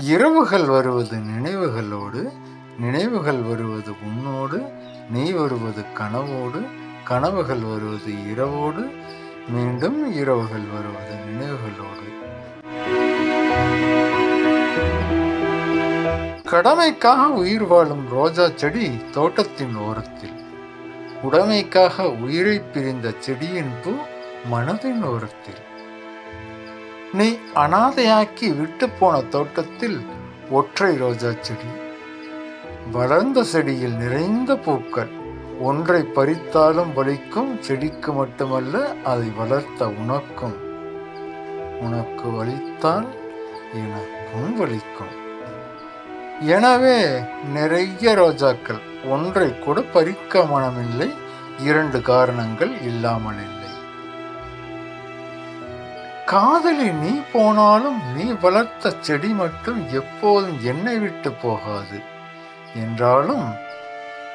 இரவுகள் வருவது நினைவுகளோடு நினைவுகள் வருவது உன்னோடு நீ வருவது கனவோடு கனவுகள் வருவது இரவோடு மீண்டும் இரவுகள் வருவது நினைவுகளோடு. கடமைக்காக உயிர் வாழும் ரோஜா செடி தோட்டத்தின் ஓரத்தில். உடைமைக்காக உயிரை பிரிந்த செடியின் பூ மனதின் ஓரத்தில். நீ அனாதையாக்கி விட்டு போன தோட்டத்தில் ஒற்றை ரோஜா செடி. வளர்ந்த செடியில் நிறைந்த பூக்கள். ஒன்றை பறித்தாலும் வலிக்கும் செடிக்கு மட்டுமல்ல அதை வளர்த்த உனக்கும். உனக்கு வலித்தால் எனக்கும் வலிக்கும். எனவே நிறைய ரோஜாக்கள். ஒன்றை கூட பறிக்க மனமில்லை. இரண்டு காரணங்கள் இல்லாமல் இல்லை காதலி நீ போனாலும் நீ வளர்த்த செடி மட்டும் எப்போதும் என்னை விட்டு போகாது. என்றாலும்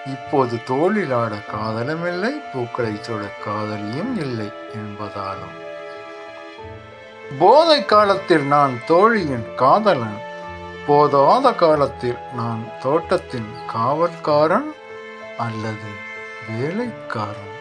இப்போது தோளில் ஆட காதலும் இல்லை பூக்களை சுட காதலியும் இல்லை என்பதாலும். போதை காலத்தில் நான் தோழியின் காதலன் போதாத காலத்தில் நான் தோட்டத்தின் காவல்காரன் அல்லது வேலைக்காரன்.